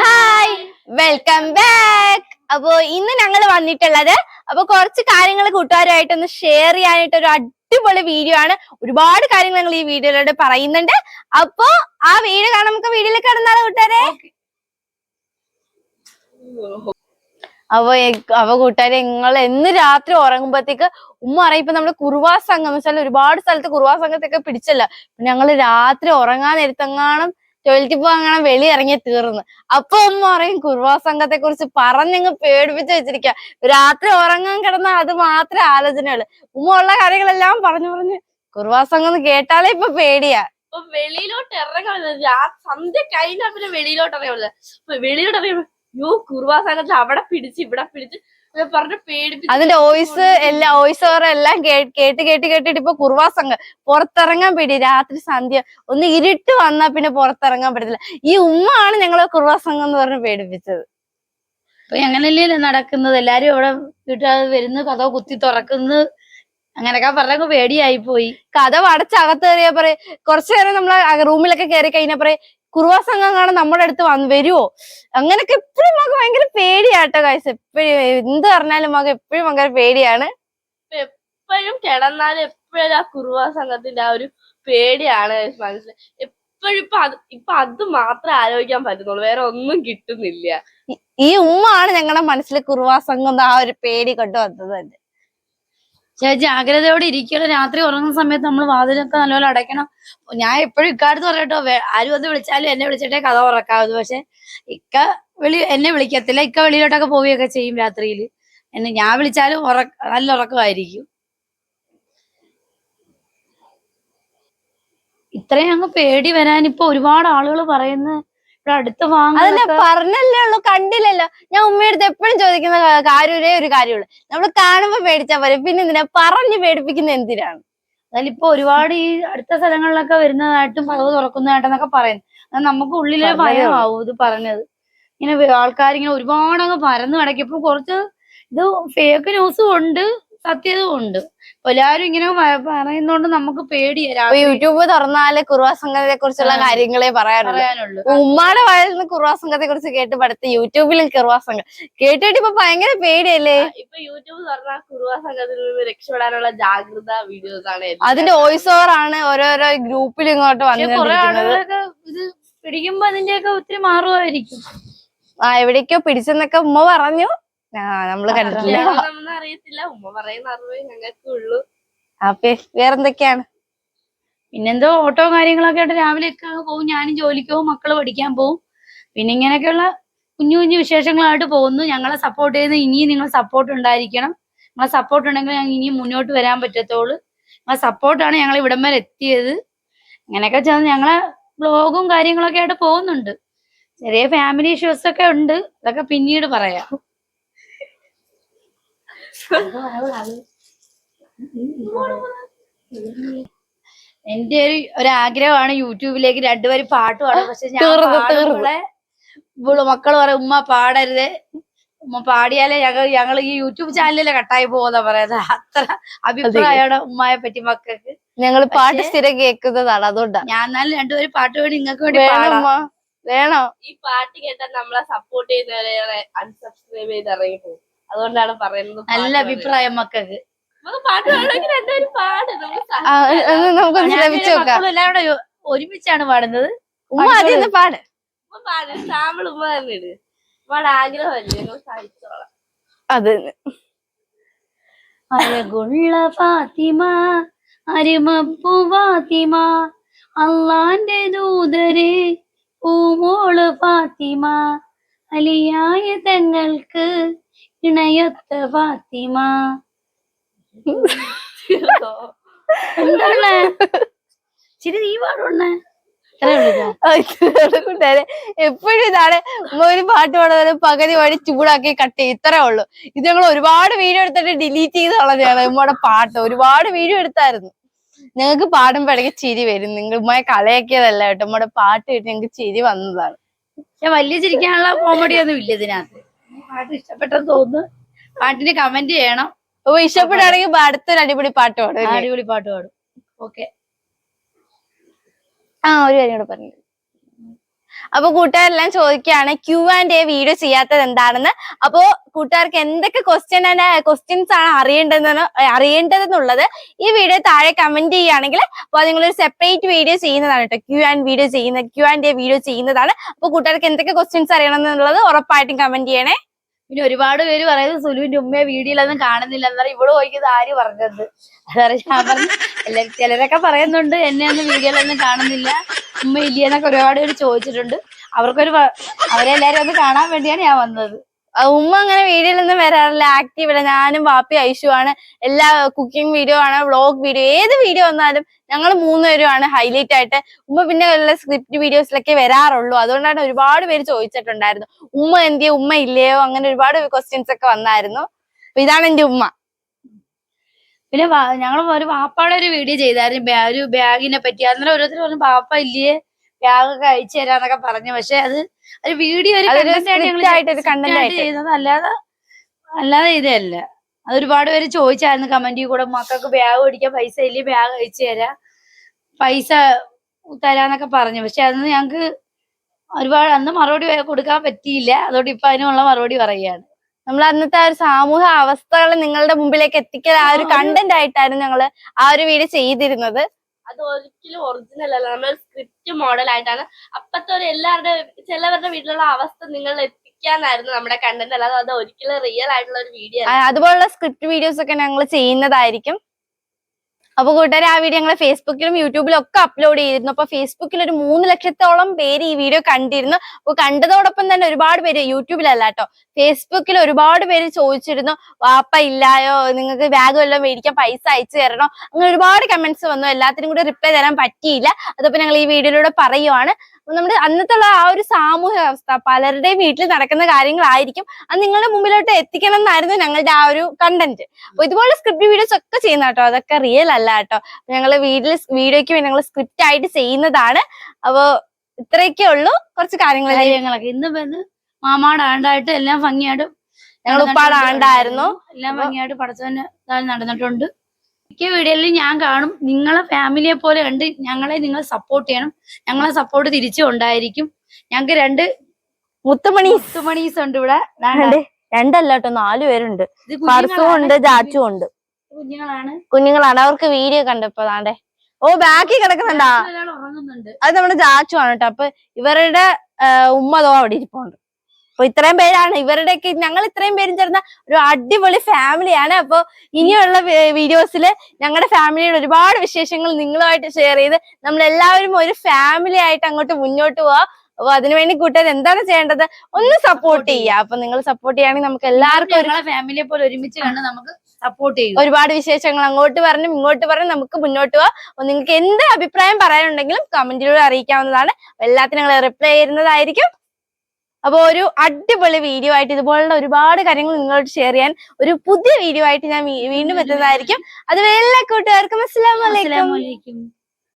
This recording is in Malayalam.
ഹായ് വെൽക്കം ബാക്ക് അപ്പോ ഇന്ന് ഞങ്ങൾ വന്നിട്ടുള്ളത് അപ്പൊ കുറച്ച് കാര്യങ്ങൾ കൂട്ടുകാരുമായിട്ടൊന്ന് ഷെയർ ചെയ്യാനായിട്ട് ഒരു അടിപൊളി വീഡിയോ ആണ്. ഒരുപാട് കാര്യങ്ങൾ ഞങ്ങൾ ഈ വീഡിയോയിലൂടെ പറയുന്നുണ്ട്. അപ്പോ ആ വീഡിയോ കാണാൻ നമുക്ക് വീഡിയോയിൽ കിടന്നാലോ കൂട്ടുകാരെ? അപ്പൊ അവ കൂട്ടുകാരെ നിങ്ങൾ എന്ന് രാത്രി ഉറങ്ങുമ്പോഴത്തേക്ക് ഉമ്മ പറയും ഇപ്പൊ നമ്മൾ കുറുവാ സംഘം വെച്ചാൽ ഒരുപാട് സ്ഥലത്ത് കുറുവാ സംഘത്തൊക്കെ പിടിച്ചല്ല. ഞങ്ങൾ രാത്രി ഉറങ്ങാൻ നേരത്തെങ്ങാനും ടോയ്ലറ്റിൽ പോകാൻ വെളി ഇറങ്ങി തീർന്നു. അപ്പൊ ഉമ്മ പറയും കുർവാ സംഘത്തെ കുറിച്ച് പറഞ്ഞങ്ങ് പേടിപ്പിച്ച് വെച്ചിരിക്ക. രാത്രി ഉറങ്ങാൻ കിടന്ന അത് മാത്രമേ ആലോചനകൾ ഉമ്മ ഉള്ള കാര്യങ്ങളെല്ലാം പറഞ്ഞു പറഞ്ഞു കുർവാ സംഘം കേട്ടാലേ ഇപ്പൊ പേടിയാ. അപ്പൊ വെളിയിലോട്ട്. രാ- സന്ധ്യ കഴിഞ്ഞാ പിന്നെ വെളിയിലോട്ട് അപ്പൊ വെളിയിലോട്ട് ഇറങ്ങി യോ കുർവാ സംഘത്തിൽ അവിടെ പിടിച്ച് ഇവിടെ പിടിച്ച് പറഞ്ഞ് പേടിപ്പിച്ച് അതിന്റെ വോയിസ് എല്ലാ വോയിസ് ഓവർ എല്ലാം കേട്ട് കേട്ട് കേട്ടിട്ട് ഇപ്പൊ കുറുവാ സംഘം പുറത്തിറങ്ങാൻ പേടി. രാത്രി സന്ധ്യ ഒന്ന് ഇരുട്ട് വന്നാ പിന്നെ പുറത്തിറങ്ങാൻ പറ്റത്തില്ല. ഈ ഉമ്മ ആണ് ഞങ്ങളെ കുറുവാ സംഘം എന്ന് പറഞ്ഞ് പേടിപ്പിച്ചത്. അപ്പൊ അങ്ങനല്ലേ നടക്കുന്നത്? എല്ലാരും ഇവിടെ വീട്ടുകാർ വരുന്ന കഥ കുത്തി തുറക്കുന്നു. അങ്ങനൊക്കെ പറഞ്ഞ പേടിയായി പോയി. കഥ അടച്ചകത്ത് കയറിയാ പറയും കുറച്ചു നേരം നമ്മളെ റൂമിലൊക്കെ കയറി കഴിഞ്ഞാ പറയും കുറുവാ സംഘം കാണാൻ നമ്മുടെ അടുത്ത് വന്ന് വരുവോ? അങ്ങനൊക്കെ എപ്പോഴും മകൾ ഭയങ്കര പേടിയാട്ടോ കാഴ്ച എപ്പോഴും എന്ത് പറഞ്ഞാലും മകൾ എപ്പോഴും ഭയങ്കര പേടിയാണ്. എപ്പോഴും കിടന്നാലും എപ്പോഴും ആ കുറുവാ സംഘത്തിന്റെ ആ ഒരു പേടിയാണ് മനസ്സിൽ എപ്പോഴും ഇപ്പൊ അത് ഇപ്പൊ അത് മാത്രമേ ആലോചിക്കാൻ പറ്റുന്നുള്ളൂ. വേറെ ഒന്നും കിട്ടുന്നില്ല. ഈ ഉമ്മ ആണ് ഞങ്ങളുടെ മനസ്സിൽ കുറുവാ സംഘം ആ ഒരു പേടി കൊണ്ടുവന്നത് തന്നെ. ജാഗ്രതയോടെ ഇരിക്കണം രാത്രി ഉറങ്ങുന്ന സമയത്ത് നമ്മൾ വാതിലൊക്കെ നല്ലപോലെ അടയ്ക്കണം. ഞാൻ എപ്പോഴും ഇക്കാടത്ത് പറയട്ടോ ആരും വന്ന് വിളിച്ചാലും എന്നെ വിളിച്ചിട്ടേ കഥ ഉറക്കാവൂ. പക്ഷെ ഇക്ക വെളി എന്നെ വിളിക്കത്തില്ല. ഇക്ക വെളിയിലോട്ടൊക്കെ പോവുകയൊക്കെ ചെയ്യും രാത്രിയിൽ എന്നെ ഞാൻ വിളിച്ചാലും ഉറക്ക നല്ല ഉറക്കമായിരിക്കും. ഇത്രയും അങ്ങ് പേടി വരാൻ ഇപ്പൊ ഒരുപാട് ആളുകൾ പറയുന്നു ഇവിടെ അടുത്ത് അതല്ല പറഞ്ഞല്ലേ ഉള്ളൂ കണ്ടില്ലല്ലോ. ഞാൻ ഉമ്മയടുത്ത് എപ്പോഴും ചോദിക്കുന്ന കാര്യമേ കാര്യം ഒരേ കാര്യമുള്ളൂ. നമ്മൾ കാണുമ്പോ പേടിച്ചാ പോലെ പിന്നെ എന്തിനാ? പറഞ്ഞു പേടിപ്പിക്കുന്ന എന്തിനാണ്? അതിലിപ്പോ ഒരുപാട് ഈ അടുത്ത സ്ഥലങ്ങളിലൊക്കെ വരുന്നതായിട്ടും പറവ് തുറക്കുന്നതായിട്ടെന്നൊക്കെ പറയുന്നു. അത് നമുക്ക് ഉള്ളിലെ. ഭയമാവും ഇത് പറഞ്ഞത്. ഇങ്ങനെ ആൾക്കാരിങ്ങനെ ഒരുപാടങ്ങ് പരന്നു പരന്ന് കിടക്കിയപ്പോ കുറച്ച് ഇത് ഫേക്ക് ന്യൂസും ഉണ്ട്. സത്യതും ഉണ്ട്. എല്ലാരും ഇങ്ങനെ പറയുന്നോണ്ട് നമുക്ക് പേടിയാ. യൂട്യൂബ് തുറന്നാൽ കുറുവാ സംഘത്തെ കുറിച്ചുള്ള. കാര്യങ്ങളെ പറയാനുള്ളൂ. പറയാനുള്ളൂ. ഉമ്മാടെ വായിൽ നിന്ന് കുറുവാ സംഘത്തെ കുറിച്ച് കേട്ട് പഠിത്ത യൂട്യൂബിലും കുറുവാ സംഘം കേട്ടിട്ട് ഇപ്പൊ ഭയങ്കര പേടിയല്ലേ? ഇപ്പൊ യൂട്യൂബ് തുറന്നാൽ കുറുവാ സംഘത്തിൽ നിന്ന് രക്ഷപ്പെടാനുള്ള ജാഗ്രത വീഡിയോസ് ആണ്. അതിന്റെ വോയിസ് ഓവർ ആണ് ഓരോരോ ഗ്രൂപ്പിൽ ഇങ്ങോട്ട് വന്നത് കുറെ വന്നിരിക്കുന്നത് ആളുകളൊക്കെ ഇത് പിടിക്കുമ്പോ അതിന്റെയൊക്കെ ഒത്തിരി മാറുമായിരിക്കും ആ എവിടേക്കോ പിടിച്ചെന്നൊക്കെ ഉമ്മ പറഞ്ഞു. നമ്മൾ കണ്ടിട്ടില്ല. അറിയത്തില്ല. ഉമ്മ പറയുന്ന അറിവേ ഞങ്ങൾക്ക് ഉള്ളു. അപ്പൊ വേറെന്തൊക്കെയാണ്? പിന്നെന്തോ ഓട്ടോ കാര്യങ്ങളൊക്കെ ആയിട്ട് രാവിലെ ഒക്കെ അങ്ങ് പോകും ഞാനും ജോലിക്ക് പോകും മക്കൾ പഠിക്കാൻ പോകും പിന്നെ ഇങ്ങനെയൊക്കെയുള്ള കുഞ്ഞു കുഞ്ഞു വിശേഷങ്ങളായിട്ട് പോകുന്നു. ഞങ്ങളെ സപ്പോർട്ട് ചെയ്യുന്ന ഇനിയും നിങ്ങൾ സപ്പോർട്ട് ഉണ്ടായിരിക്കണം. നിങ്ങളെ സപ്പോർട്ട് ഉണ്ടെങ്കിൽ ഞങ്ങൾ ഇനിയും മുന്നോട്ട് വരാൻ പറ്റത്തുള്ളൂ. നിങ്ങളെ സപ്പോർട്ടാണ് ഞങ്ങൾ ഇവിടം വരെ എത്തിയത്. അങ്ങനെയൊക്കെ ചേർന്ന് ഞങ്ങളെ ബ്ലോഗും കാര്യങ്ങളൊക്കെ ആയിട്ട് പോകുന്നുണ്ട്. ചെറിയ ഫാമിലി ഇഷ്യൂസ് ഒക്കെ ഉണ്ട്. അതൊക്കെ പിന്നീട് പറയാം. എന്റെ ഒരു ഒരാഗ്രഹമാണ് യൂട്യൂബിലേക്ക് രണ്ടുപേരും പാട്ട് പാടാം പക്ഷെ ഞാൻ ഇവൾ മക്കൾ പറയും ഉമ്മ പാടരുത്. ഉമ്മ പാടിയാലേ ഞങ്ങൾ ഞങ്ങൾ ഈ യൂട്യൂബ് ചാനലിലെ കട്ടായി പോകുന്ന പറയുന്നത്. അത്ര അഭിപ്രായമാണ് ഉമ്മയെ പറ്റി മക്കൾക്ക്. ഞങ്ങൾ പാട്ട് സ്ഥിരം കേൾക്കുന്നതാണ് അതുകൊണ്ടാ. ഞാൻ എന്നാലും രണ്ടുപേരും പാട്ട് വേണ്ടി നിങ്ങൾക്ക് വേണ്ടി പാടാ. പാടാം വേണോ. ഈ പാട്ട് കേട്ടാൽ നമ്മളെ സപ്പോർട്ട് ചെയ്യുന്നവരെ അൺസബ്സ്ക്രൈബ് ചെയ്ത് ഇറങ്ങി പോകും. അതുകൊണ്ടാണ് പറയുന്നത് നല്ല. അഭിപ്രായം മക്കൾക്ക്. നമുക്കൊന്ന് ശ്രമിച്ചു നോക്കാം. എല്ലാവരും ഒരുമിച്ചാണ് പാടുന്നത്. ഉമ്മ ആദ്യം ഒന്ന് പാട്. സാമ്പിൾ ഉമ്മ തന്നെ ഇട്. ഉമ്മയുടെ ആഗ്രഹമല്ലേ? ഞങ്ങൾ സഹിച്ചോളാം അത് അഴകുള്ള ഫാത്തിമ അരുമപ്പു ഫാത്തിമ അള്ളാന്റെ ദൂതരെ പൂമോൾ ഫാത്തിമ അലിയായ തങ്ങൾക്ക് ഇണയൊത്ത ഫാത്തിമ എന്താണ്? ശരി നീ പാടുണ്ടേ എപ്പോഴും ഇതാണ് ഒരു പാട്ട് പാടുന്നത് പകുതി വഴി ചൂടാക്കി കട്ട് ചെയ്യും. ഇത്രേ ഉള്ളൂ. ഇത് ഞങ്ങൾ ഒരുപാട് വീഡിയോ എടുത്തിട്ട് ഡിലീറ്റ് ചെയ്ത് കളഞ്ഞാണ് ഉമ്മയുടെ പാട്ട്. ഒരുപാട് വീഡിയോ എടുത്തായിരുന്നു. ഞങ്ങൾക്ക് പാടുമ്പോഴേക്ക് ചിരി വരും. നിങ്ങൾ ഉമ്മയെ കളയാക്കിയതല്ല കേട്ടോ. ഉമ്മയുടെ പാട്ട് കേട്ട് ഞങ്ങൾക്ക് ചിരി വന്നതാണ്. ഞാൻ വലിയ ചിരിക്കാനുള്ള കോമഡി ഒന്നും ഇല്ല ഇതിനകത്ത്. പാട്ട് ഇഷ്ടപ്പെട്ടെന്ന് തോന്നുന്നു. പാട്ടിന് കമന്റ് ചെയ്യണം. ഓ ഇഷ്ടപ്പെടുകയാണെങ്കിൽ അടുത്തൊരു അടിപൊളി പാട്ട് പാടും അല്ലേ? അടിപൊളി പാട്ട് പാടും. ഓക്കെ ആ ഒരു കാര്യം കൂടെ പറഞ്ഞു അപ്പൊ കൂട്ടുകാരെല്ലാം ചോദിക്കുകയാണ് ക്യൂ ആൻഡ് എ വീഡിയോ ചെയ്യാത്തത് എന്താണെന്ന്? അപ്പോ കൂട്ടുകാർക്ക് എന്തൊക്കെ ക്വസ്റ്റ്യൻ ക്വസ്റ്റ്യൻസ് ആണ് അറിയേണ്ടതെന്ന് അറിയേണ്ടതെന്നുള്ളത് ഈ വീഡിയോ താഴെ കമന്റ് ചെയ്യുകയാണെങ്കിൽ അപ്പോൾ നിങ്ങളൊരു സെപ്പറേറ്റ് വീഡിയോ ചെയ്യുന്നതാണ് കേട്ടോ. ക്യൂ ആൻഡ് വീഡിയോ ചെയ്യുന്ന ക്യൂ ആൻഡ് എ വീഡിയോ ചെയ്യുന്നതാണ്. അപ്പോൾ കൂട്ടുകാർക്ക് എന്തൊക്കെ ക്വസ്റ്റ്യൻസ് അറിയണം എന്നുള്ളത് ഉറപ്പായിട്ടും കമന്റ് ചെയ്യണേ. പിന്നെ ഒരുപാട് പേര് പറയുന്നത് സുലുവിന്റെ ഉമ്മയെ വീഡിയോയിലൊന്നും കാണുന്നില്ല എന്ന് എന്നാലും ഇവിടെ പോയിക്കത് ആര് പറഞ്ഞത്? അതാണ് പറഞ്ഞു ചിലരൊക്കെ പറയുന്നുണ്ട് എന്നെ ഒന്നും വീഡിയോയിലൊന്നും കാണുന്നില്ല. ഉമ്മ ഇല്ല എന്നൊക്കെ ഒരുപാട് പേര് ചോദിച്ചിട്ടുണ്ട്. അവർക്കൊരു അവരെല്ലാരും ഒന്ന് കാണാൻ വേണ്ടിയാണ് ഞാൻ വന്നത്. ഉമ്മ അങ്ങനെ വീഡിയോയിലൊന്നും വരാറില്ല. ആക്റ്റീവ് അല്ല. ഞാനും വാപ്പി ആണ്. എല്ലാ കുക്കിംഗ് വീഡിയോ ആണ് വ്ളോഗ് വീഡിയോ ഏത് വീഡിയോ വന്നാലും ഞങ്ങൾ മൂന്നുപേരുമാണ് ഹൈലൈറ്റ് ആയിട്ട്. ഉമ്മ പിന്നെ വല്ല സ്ക്രിപ്റ്റ് വീഡിയോസിലൊക്കെ വരാറുള്ളൂ. അതുകൊണ്ടാണ് ഒരുപാട് പേര് ചോദിച്ചിട്ടുണ്ടായിരുന്നു. ഉമ്മ എന്തിയോ ഉമ്മ ഇല്ലയോ? അങ്ങനെ ഒരുപാട് ക്വസ്റ്റ്യൻസ് ഒക്കെ വന്നായിരുന്നു. അപ്പൊ ഇതാണ് എന്റെ ഉമ്മ. പിന്നെ ഞങ്ങൾ ഒരു വാപ്പാടെ ഒരു വീഡിയോ ചെയ്തായിരുന്നു. ഒരു ബാഗിനെ പറ്റി. അന്നേരം ഓരോരുത്തർ പറഞ്ഞു പാപ്പ ഇല്ലേ? ബാഗൊക്കെ അയച്ചു തരാന്നൊക്കെ പറഞ്ഞു. പക്ഷെ അത് ഒരു വീഡിയോ ഒരു. ചെയ്തത് അല്ലാതെ അല്ലാതെ ഇതല്ല. അത് ഒരുപാട് പേര് ചോദിച്ചായിരുന്നു കമന്റിൽ കൂടെ മക്കൾക്ക് ബാഗ് മേടിക്കാൻ പൈസ ഇല്ലേ? ബാഗ് അയച്ചു തരാം. പൈസ തരാന്നൊക്കെ പറഞ്ഞു. പക്ഷെ അന്ന് ഞങ്ങക്ക് ഒരുപാട് അന്ന് മറുപടി കൊടുക്കാൻ പറ്റിയില്ല. അതുകൊണ്ട് ഇപ്പൊ അതിനുള്ള മറുപടി പറയുകയാണ്. നമ്മൾ അന്നത്തെ ആ ഒരു സാമൂഹ്യ അവസ്ഥകൾ നിങ്ങളുടെ മുമ്പിലേക്ക് എത്തിക്കാൻ ആ ഒരു കണ്ടന്റ് ആയിട്ടായിരുന്നു ഞങ്ങൾ ആ ഒരു വീഡിയോ ചെയ്തിരുന്നത്. അത് ഒരിക്കലും ഒറിജിനൽ അല്ല. നമ്മൾ സ്ക്രിപ്റ്റ് മോഡൽ ആയിട്ടാണ്. അപ്പത്തെ ഒരു എല്ലാവരുടെ ചിലവരുടെ വീട്ടിലുള്ള അവസ്ഥ നിങ്ങൾ എത്തിക്കാനായിരുന്നു നമ്മുടെ കണ്ടന്റ് അല്ലാതെ അത് ഒരിക്കലും റിയൽ ആയിട്ടുള്ള ഒരു വീഡിയോ അതുപോലുള്ള സ്ക്രിപ്റ്റ് വീഡിയോസ് ഒക്കെ ഞങ്ങൾ ചെയ്യുന്നതായിരിക്കും. അപ്പൊ കൂട്ടുകാരെ ആ വീഡിയോ ഞങ്ങൾ ഫേസ്ബുക്കിലും യൂട്യൂബിലും ഒക്കെ അപ്ലോഡ് ചെയ്തിരുന്നു. അപ്പൊ ഫേസ്ബുക്കിൽ ഒരു മൂന്ന് ലക്ഷത്തോളം പേര് ഈ വീഡിയോ കണ്ടിരുന്നു. അപ്പൊ കണ്ടതോടൊപ്പം തന്നെ ഒരുപാട് പേര് യൂട്യൂബിലല്ല കേട്ടോ. ഫേസ്ബുക്കിൽ ഒരുപാട് പേര് ചോദിച്ചിരുന്നു വാപ്പ ഇല്ലായോ? നിങ്ങൾക്ക് ബാഗ് വല്ലതും മേടിക്കാൻ പൈസ അയച്ചു തരണോ? അങ്ങനെ ഒരുപാട് കമന്റ്സ് വന്നു. എല്ലാത്തിനും കൂടി റിപ്ലൈ തരാൻ പറ്റിയില്ല. അതപ്പോ ഞങ്ങൾ ഈ വീഡിയോയിലൂടെ പറയുവാണ്. നമ്മുടെ അന്നത്തെ ഉള്ള ആ ഒരു സാമൂഹിക അവസ്ഥ പലരുടെയും വീട്ടിൽ നടക്കുന്ന കാര്യങ്ങളായിരിക്കും. അത് നിങ്ങളുടെ മുമ്പിലോട്ട് എത്തിക്കണം എന്നായിരുന്നു ഞങ്ങളുടെ ആ ഒരു കണ്ടന്റ് അപ്പൊ ഇതുപോലെ സ്ക്രിപ്റ്റ് വീഡിയോസ് ഒക്കെ ചെയ്യുന്ന കേട്ടോ. അതൊക്കെ റിയൽ അല്ല. കേട്ടോ ഞങ്ങൾ വീട്ടിൽ വീഡിയോയ്ക്ക് വേണ്ടി ഞങ്ങൾ സ്ക്രിപ്റ്റ് ആയിട്ട് ചെയ്യുന്നതാണ്. അപ്പൊ ഇത്രയൊക്കെ ഉള്ളൂ. കുറച്ച് കാര്യങ്ങൾ കാര്യങ്ങളൊക്കെ. ഇന്ന് മാമാടെ ആണ്ടായിട്ട് എല്ലാം ഭംഗിയായിട്ട് ഞങ്ങൾ ഉപ്പാട് ആണ്ടായിരുന്നു. എല്ലാം ഭംഗിയായിട്ട് പടച്ചവന് നടന്നിട്ടുണ്ട്. മിക്ക വീഡിയോയിൽ ഞാൻ കാണും. നിങ്ങളെ ഫാമിലിയെ പോലെ ഉണ്ട് ഞങ്ങളെ നിങ്ങൾ സപ്പോർട്ട് ചെയ്യണം. ഞങ്ങളെ സപ്പോർട്ട് തിരിച്ചു ഉണ്ടായിരിക്കും. ഞങ്ങൾക്ക് രണ്ട് മുത്തുമണി മുത്തുമണീസ് ഉണ്ട് ഇവിടെ. രണ്ടല്ലോ കേട്ടോ നാലു പേരുണ്ട്. പർസും ഉണ്ട്. ജാച്ചും ഉണ്ട്. കുഞ്ഞുങ്ങളാണ്. കുഞ്ഞുങ്ങളാണ്. അവർക്ക് വീഡിയോ കണ്ടപ്പോ താണ്ടേ ഓ ബാക്കി കിടക്കുന്നുണ്ടാ? അത് നമ്മുടെ ജാച്ചു ആണ് കേട്ടോ. അപ്പൊ ഇവരുടെ ഉമ്മതോ അവിടെ ഇരിപ്പുണ്ട്. അപ്പൊ ഇത്രയും പേരാണ്. ഇവരുടെയൊക്കെ ഞങ്ങൾ ഇത്രയും പേരും ചേർന്ന ഒരു അടിപൊളി ഫാമിലിയാണ് അപ്പൊ ഇനിയുള്ള വീഡിയോസിൽ ഞങ്ങളുടെ ഫാമിലിയുടെ ഒരുപാട് വിശേഷങ്ങൾ നിങ്ങളുമായിട്ട് ഷെയർ ചെയ്ത് നമ്മൾ എല്ലാവരും ഒരു ഫാമിലി ആയിട്ട് അങ്ങോട്ട് മുന്നോട്ട് പോവാ. അപ്പൊ അതിനുവേണ്ടി കൂട്ടുകാർ എന്താണ് ചെയ്യേണ്ടത്? ഒന്ന് സപ്പോർട്ട് ചെയ്യുക. അപ്പൊ നിങ്ങൾ സപ്പോർട്ട് ചെയ്യുകയാണെങ്കിൽ നമുക്ക് എല്ലാവർക്കും ഫാമിലിയെ പോലെ ഒരുമിച്ച് കണ്ട് നമുക്ക് സപ്പോർട്ട് ചെയ്യും. ഒരുപാട് വിശേഷങ്ങൾ അങ്ങോട്ട് പറഞ്ഞും ഇങ്ങോട്ട് പറഞ്ഞും. നമുക്ക് മുന്നോട്ട് പോവാം. നിങ്ങൾക്ക് എന്ത് അഭിപ്രായം പറയാനുണ്ടെങ്കിലും കമന്റിലൂടെ അറിയിക്കാവുന്നതാണ്. എല്ലാത്തിനും ഞങ്ങൾ റിപ്ലൈ ചെയ്യുന്നതായിരിക്കും. അപ്പൊ ഒരു അടിപൊളി വീഡിയോ ആയിട്ട് ഇതുപോലുള്ള ഒരുപാട് കാര്യങ്ങൾ നിങ്ങളോട് ഷെയർ ചെയ്യാൻ ഒരു പുതിയ വീഡിയോ ആയിട്ട് ഞാൻ വീണ്ടും എത്തുന്നതായിരിക്കും. അതുവരെ എല്ലാ കൂട്ടുകാർക്കും അസ്സലാമു അലൈക്കും.